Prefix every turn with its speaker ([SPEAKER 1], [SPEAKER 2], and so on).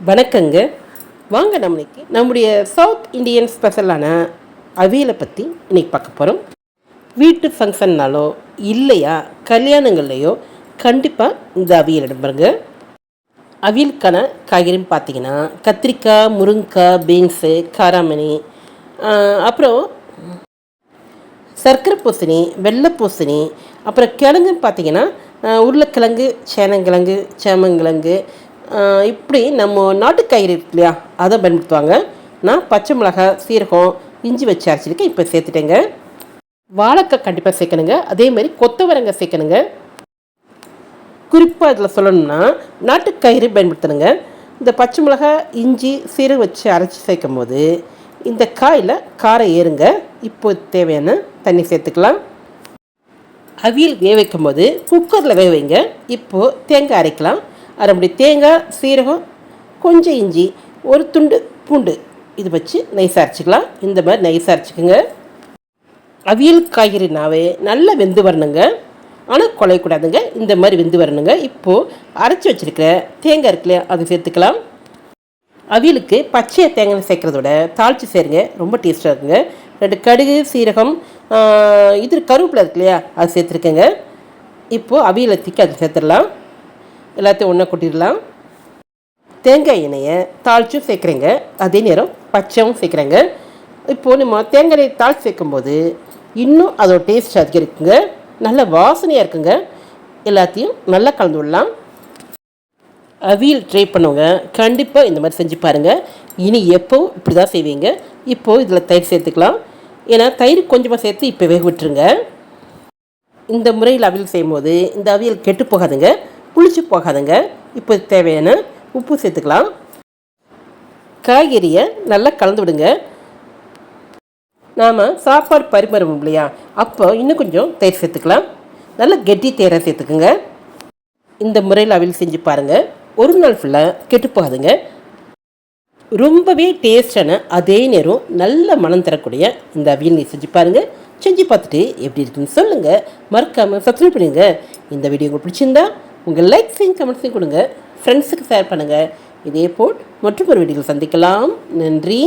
[SPEAKER 1] வணக்கங்க. வாங்க நம்மளுக்கு நம்முடைய சவுத் இந்தியன் ஸ்பெஷலான அவியலை பற்றி இன்னைக்கு பார்க்க போகிறோம் வீட்டு ஃபங்க்ஷன்னாலோ இல்லையா கல்யாணங்கள்லையோ கண்டிப்பாக இந்த அவியல் இடம்பெறுங்க அவியலுக்கான காய்கறின்னு பார்த்தீங்கன்னா கத்திரிக்காய் முருங்கைக்காய் பீன்ஸு காராமணி அப்புறம் சர்க்கரை பூசணி வெள்ளை பூசணி அப்புறம் கிழங்குன்னு பார்த்தீங்கன்னா உருளைக்கிழங்கு சேனங்கிழங்கு சேமங்கிழங்கு இப்படி நம்ம நாட்டு இருக்கு இல்லையா அதை பயன்படுத்துவாங்க. நான் பச்சை மிளகாய் சீரகம் இஞ்சி வச்சு அரைச்சிருக்கேன் இப்போ சேர்த்துட்டேங்க. வாழைக்காய் கண்டிப்பாக சேர்க்கணுங்க. அதே மாதிரி கொத்தவரங்காய் சேர்க்கணுங்க. குறிப்பாக இதில் சொல்லணும்னா நாட்டுக்கயிறு பயன்படுத்தணுங்க. இந்த பச்சை மிளகாய் இஞ்சி சீரகம் வச்சு அரைச்சி சேர்க்கும் போது இந்த காயில் காரம் ஏறுங்க. இப்போ தேவையான தண்ணி சேர்த்துக்கலாம். அவியல் வேக வைக்கும் போது குக்கரில் வேக வைங்க. இப்போது தேங்காய் அரைக்கலாம். அரைப்படி தேங்காய் சீரகம் கொஞ்சம் இஞ்சி ஒரு துண்டு பூண்டு. இது வச்சு நைஸாக அரைச்சிக்கலாம் இந்த மாதிரி நைஸாக அரைச்சிக்கோங்க அவியல் காய்கறினாவே நல்லா வெந்து வரணுங்க. ஆனால் குலையக்கூடாதுங்க இந்த மாதிரி வெந்து வரணுங்க. இப்போது அரைச்சி வச்சிருக்கிற தேங்காய் இருக்குல்ல அதை சேர்த்துக்கலாம். அவியலுக்கு பச்சையை தேங்காய் சேர்க்குறத விட தாளித்து சேருங்க. ரொம்ப டேஸ்ட்டாக இருக்குங்க. ரெண்டு கடுகு சீரகம் இது கருவேப்பிலை இருக்கு இல்லையா அது சேர்த்துருக்கேங்க. இப்போது அவியலை தூக்கி அது சேர்த்துடலாம். எல்லாத்தையும் ஒன்றா கொட்டிடலாம். தேங்காய் எண்ணெயை தாளிச்சும் சேர்க்குறேங்க. அதே நேரம் பச்சையும் சேர்க்குறேங்க. இப்போது நம்ம தேங்காய் எண்ணெய் தாளிச்சு சேர்க்கும்போது இன்னும் அதோட டேஸ்ட் அதிகரிக்குங்க. நல்ல வாசனையாக இருக்குங்க. எல்லாத்தையும் நல்லா கலந்து விடலாம். அவியல் ட்ரை பண்ணுவோங்க கண்டிப்பாக இந்த மாதிரி செஞ்சு பாருங்கள் இனி எப்போவும் இப்படி தான் செய்வீங்க. இப்போது இதில் தயிர் சேர்த்துக்கலாம். ஏன்னா தயிர் கொஞ்சமாக சேர்த்து இப்போ வேக விட்டுருங்க. இந்த முறையில் அவியல் செய்யும்போது இந்த அவியல் கெட்டு போகாதுங்க. புளிச்சு போகாதுங்க. இப்போ தேவையான உப்பு சேர்த்துக்கலாம். காய்கறியை நல்லா கலந்து விடுங்க. நாம் சாப்பாடு பரிமாறுவோம் இல்லையா? அப்போ இன்னும் கொஞ்சம் தயிர் சேர்த்துக்கலாம். நல்லா கெட்டி தேரை சேர்த்துக்குங்க. இந்த முறையில் அவியல் செஞ்சு பாருங்கள் ஒரு நாள் ஃபுல்லாக கெட்டு போகாதுங்க. ரொம்பவே டேஸ்டான அதே நேரம் நல்ல மனம் தரக்கூடிய இந்த அவியல் நீ செஞ்சு பாருங்கள் செஞ்சு பார்த்துட்டு எப்படி இருக்குன்னு சொல்லுங்கள் மறக்காமல் சப்ஸ்கிரைப் பண்ணுங்கள் இந்த வீடியோ உங்களுக்கு பிடிச்சிருந்தா உங்கள் லைக்ஸையும் கமெண்ட்ஸையும் கொடுங்க. ஃப்ரெண்ட்ஸுக்கு ஷேர் பண்ணுங்கள் இதே போல் மற்றும் ஒரு வீடியோவில் சந்திக்கலாம். நன்றி.